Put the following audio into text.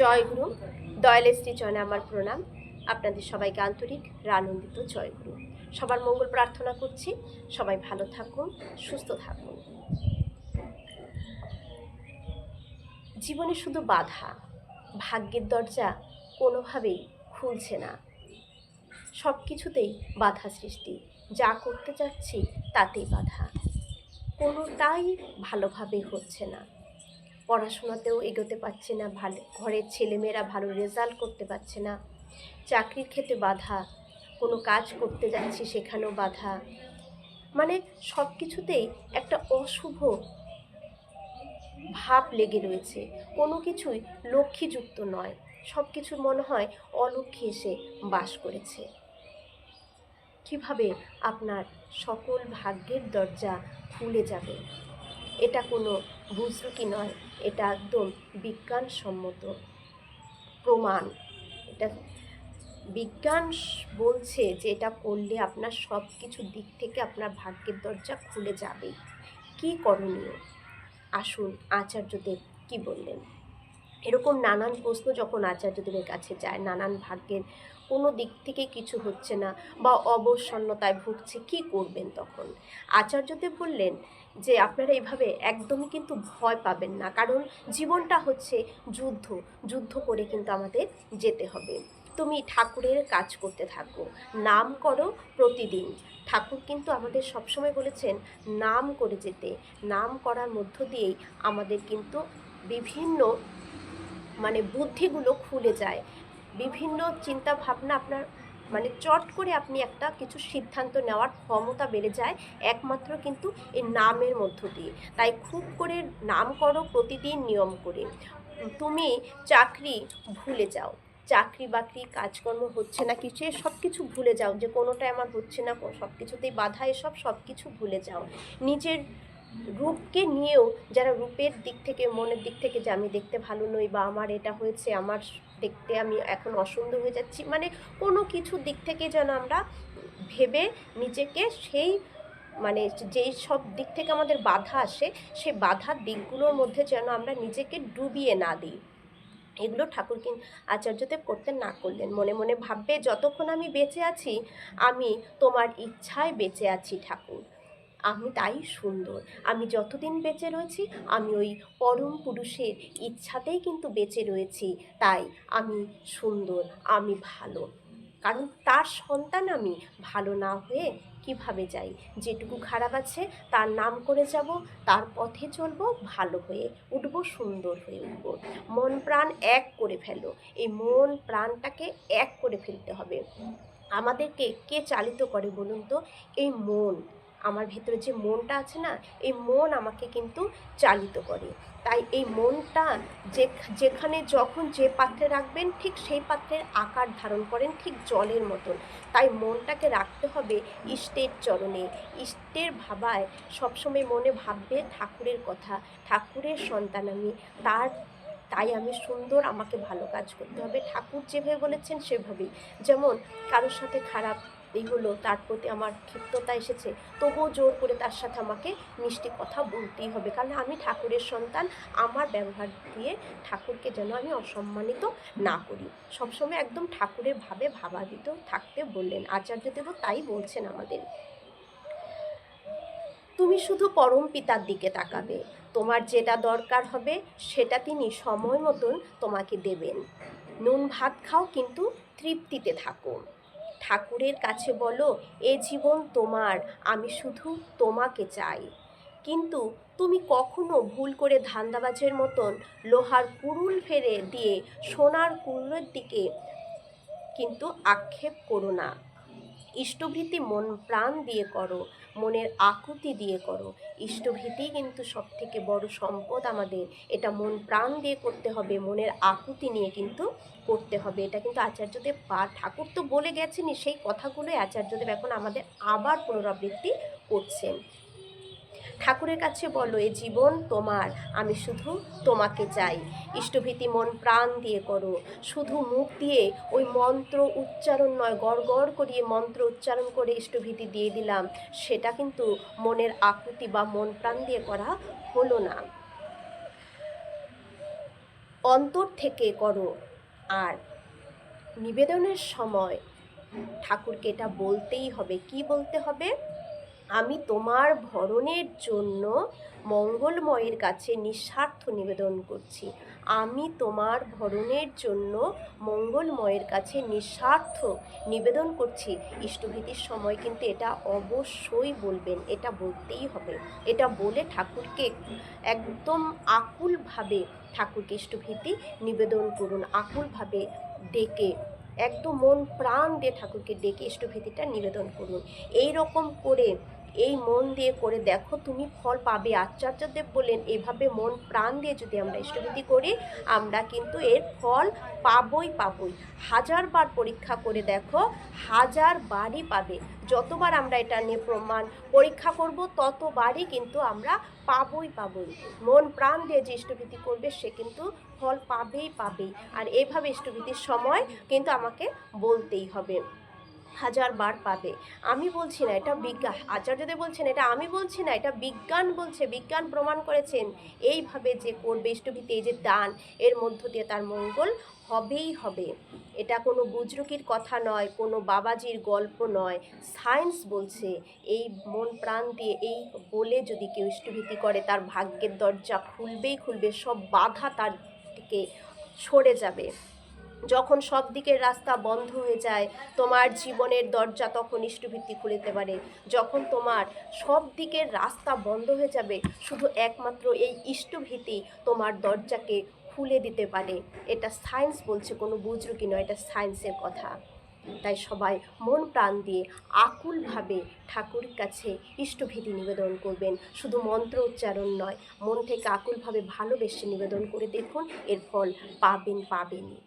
জয়গুরু দয়ালের শ্রীচরণে আমার প্রণাম। আপনাদের সবাইকে আন্তরিক আনন্দিত জয়গুরু সবার মঙ্গল প্রার্থনা করছি। সবাই ভালো থাকুন, সুস্থ থাকুন। জীবনে শুধু বাধা, ভাগ্যের দরজা কোনোভাবেই খুলছে না। সব কিছুতেই বাধা সৃষ্টি। যা করতে যাচ্ছি তাতেই বাধা। কোনোটাই ভালোভাবে হচ্ছে না। পড়াশোনাতেও এগোতে পারছে না ভালো। ঘরের ছেলেমেয়েরা ভালো রেজাল্ট করতে পারছে না। চাকরির ক্ষেত্রে বাধা। কোনো কাজ করতে যাচ্ছি সেখানেও বাধা। মানে সব কিছুতেই একটা অশুভ ভাব লেগে রয়েছে। কোনো কিছুই লক্ষ্মীযুক্ত নয়। সব কিছু মনে হয় অলক্ষ্মী এসে বাস করেছে। কীভাবে আপনার সকল ভাগ্যের দরজা খুলে যাবে? এটা কোনো বুজরুকি নয়, এটা একদম বিজ্ঞানসম্মত প্রমাণ। এটা বিজ্ঞান বলছে যে এটা করলে আপনার সব কিছু দিক থেকে আপনার ভাগ্যের দরজা খুলে যাবে। কি করণীয়? আসুন আচার্যদেব কি বললেন? এরকম নানান প্রশ্ন যখন আচার্যদেবের কাছে যায়, নানান ভাগ্যের কোনো দিক থেকে কিছু হচ্ছে না বা অবসন্নতায় ভুগছে, কি করবেন তখন? আচার্যদেব বললেন যে, আপনারা এইভাবে একদমই কিন্তু ভয় পাবেন না, কারণ জীবনটা হচ্ছে যুদ্ধ যুদ্ধ করে কিন্তু আমাদের যেতে হবে। তুমি ঠাকুরের কাজ করতে থাকো, নাম করো প্রতিদিন। ঠাকুর কিন্তু আমাদের সবসময় বলেছেন, নাম করে যেতে। নাম করার মধ্য দিয়েই আমাদের কিন্তু বিভিন্ন মানে বুদ্ধিগুলো খুলে যায়। বিভিন্ন চিন্তা ভাবনা আপনার মানে চট করে আপনি একটা কিছু সিদ্ধান্ত নেওয়ার ক্ষমতা বেড়ে যায়, একমাত্র কিন্তু এই নামের মধ্য দিয়ে। তাই খুব করে নাম করো, প্রতিদিন নিয়ম করে। তুমি চাকরি ভুলে যাও। চাকরি বাকরি, কাজকর্ম হচ্ছে না কিছু সব কিছু ভুলে যাও। যে কোনোটাই আমার হচ্ছে না সব কিছুতেই বাধা, এসব সব কিছু ভুলে যাও। নিজের রূপকে নিয়েও যারা রূপের দিক থেকে, মনের দিক থেকে যে আমি দেখতে ভালো নই বা আমার এটা হয়েছে, আমার দেখতে আমি এখন অসুন্দর হয়ে যাচ্ছি মানে কোনো কিছু দিক থেকে যেন আমরা ভেবে নিজেকে সেই মানে যেই সব দিক থেকে আমাদের বাধা আসে সেই বাধার দিকগুলোর মধ্যে যেন আমরা নিজেকে ডুবিয়ে না দিই। এগুলো ঠাকুর কিন আচার্যদেব করতে না করলেন। মনে মনে ভাববে, যতক্ষণ আমি বেঁচে আছি, আমি তোমার ইচ্ছায় বেঁচে আছি ঠাকুর। আমি তাই সুন্দর। আমি যতদিন বেঁচে রয়েছি, আমি ওই পরম পুরুষের ইচ্ছাতেই কিন্তু বেঁচে রয়েছি। তাই আমি সুন্দর, আমি ভালো। কারণ তার সন্তান আমি, ভালো না হয়ে কীভাবে যাই? যেটুকু খারাপ আছে, তার নাম করে যাব, তার পথে চলবো, ভালো হয়ে উঠব, সুন্দর হয়ে উঠব। মন প্রাণ এক করে ফেলো। এই মন প্রাণটাকে এক করে ফেলতে হবে। আমাদেরকে কে চালিত করে বলুন তো? এই মন। আমার ভেতরে যে মনটা আছে না, এই মন আমাকে কিন্তু চালিত করে। তাই এই মনটা যে যেখানে যখন যে পাত্রে রাখবেন, ঠিক সেই পাত্রের আকার ধারণ করেন ঠিক জলের মতন। তাই মনটাকে রাখতে হবে ইষ্টের চরণে। ইষ্টের ভাবায় সবসময় মনে ভাববে ঠাকুরের কথা, ঠাকুরের সন্তান আমি। তার, তাই আমি সুন্দর, আমাকে ভালো কাজ করতে হবে। ঠাকুর যেভাবে বলেছেন সেভাবেই। যেমন কারোর সাথে খারাপ এই হলো তার প্রতি আমার ক্ষিপ্ততা এসেছে। তবুও জোর করে তার সাথে আমাকে মিষ্টি কথা বলতেই হবে। কারণ আমি ঠাকুরের সন্তান, আমার ব্যবহার দিয়ে ঠাকুরকে যেন আমি অসম্মানিত না করি। সবসময় একদম ঠাকুরের ভাবে ভাবাবিত থাকতে বললেন আচার্যদেবও তাই বলছেন আমাদের। তুমি শুধু পরম পিতার দিকে তাকাবে। তোমার যেটা দরকার হবে, সেটা তিনি সময় মতন তোমাকে দেবেন। নুন ভাত খাও, কিন্তু তৃপ্তিতে থাকো। ঠাকুরের কাছে বলো, এ জীবন তোমার, আমি শুধু তোমাকে চাই। কিন্তু তুমি কখনো ভুল করে ধান্দাবাজের মতন লোহার কুরুল ফেরে দিয়ে সোনার কুরুলের দিকে কিন্তু আক্ষেপ করো না। ইষ্টভীতি মন প্রাণ দিয়ে করো, মনের আকুতি দিয়ে করো। ইষ্টভীতি কিন্তু সবথেকে বড় সম্পদ আমাদের। এটা মন প্রাণ দিয়ে করতে হবে, মনের আকুতি নিয়ে কিন্তু করতে হবে। এটা কিন্তু আচার্যদেব পা ঠাকুর তো বলে গেছেনই, সেই কথাগুলোই আচার্যদেব এখন আমাদের আবার পুনরাবৃত্তি করছেন। ঠাকুরের কাছে বলো, এ জীবন তোমার, আমি শুধু তোমাকে চাই। ইষ্টভীতি মন প্রাণ দিয়ে করো, শুধু মুখ দিয়ে ওই মন্ত্র উচ্চারণ নয়, গড় করিয়ে মন্ত্র উচ্চারণ করে ইষ্টভীতি দিয়ে দিলাম। সেটা কিন্তু মনের আকুতি বা মন প্রাণ দিয়ে করা হলো না। অন্তর থেকে করো। আর নিবেদনের সময় ঠাকুরকে এটা বলতেই হবে। কি বলতে হবে? আমি তোমার ভরণের জন্য মঙ্গলময়ের কাছে নিঃস্বার্থ নিবেদন করছি। আমি তোমার ভরণের জন্য মঙ্গলময়ের কাছে নিঃস্বার্থ নিবেদন করছি। ইষ্টভীতির সময় কিন্তু এটা অবশ্যই বলবেন, এটা বলতেই হবে। এটা বলে ঠাকুরকে একদম আকুলভাবে ঠাকুরকে ইষ্টভীতি নিবেদন করুন, আকুলভাবে ডেকে, একদম মন প্রাণ দিয়ে ঠাকুরকে ডেকে ইষ্টভীতিটা নিবেদন করুন। এই রকম করে এই মন দিয়ে করে দেখো তুমি ফল পাবে। আচার্যদেব বলেন এভাবে মন প্রাণ দিয়ে যদি আমরা ইষ্টভীতি করি, আমরা কিন্তু এর ফল পাবই পাবই। হাজারবার পরীক্ষা করে দেখো হাজার বারই পাবে। যতবার আমরা এটা নিয়ে প্রমাণ পরীক্ষা করব, ততবারই কিন্তু আমরা পাবই পাবই। মন প্রাণ দিয়ে যে ইষ্টভীতি করবে, সে কিন্তু ফল পাবেই পাবেই। আর এভাবে ইষ্টভীতির সময় কিন্তু আমাকে বলতেই হবে। হাজার বার পাবে। আমি বলছি না, এটা বিজ্ঞান। আচার্যদেব বলছেন এটা, আমি বলছি না, এটা বিজ্ঞান বলছে, বিজ্ঞান প্রমাণ করেছেন। এইভাবে যে করবে ইষ্টভীতি এই যে দান, এর মধ্য দিয়ে তার মঙ্গল হবেই হবে। এটা কোনো বুজরুকির কথা নয়, কোনো বাবাজির গল্প নয়। সায়েন্স বলছে, এই মন প্রাণ দিয়ে, এই বলে যদি কেউ ইষ্টভীতি করে, তার ভাগ্যের দরজা খুলবেই খুলবে, সব বাধা তার দিকে সরে যাবে। যখন সব দিকের রাস্তা বন্ধ হয়ে যায়, তোমার জীবনের দরজা তখন ইষ্টভীতি খুলতে পারে। যখন তোমার সব দিকের রাস্তা বন্ধ হয়ে যাবে, শুধু একমাত্র এই ইষ্টভীতি তোমার দরজাকে খুলে দিতে পারে। এটা সায়েন্স বলছে, কোনো বুজরুকি নয় এটা সায়েন্সের কথা। তাই সবাই মন প্রাণ দিয়ে আকুলভাবে ঠাকুরের কাছে ইষ্টভীতি নিবেদন করবেন। শুধু মন্ত্র উচ্চারণ নয়, মন থেকে আকুলভাবে ভালোবেসে নিবেদন করে দেখুন, এর ফল পাবেন, পাবেনই।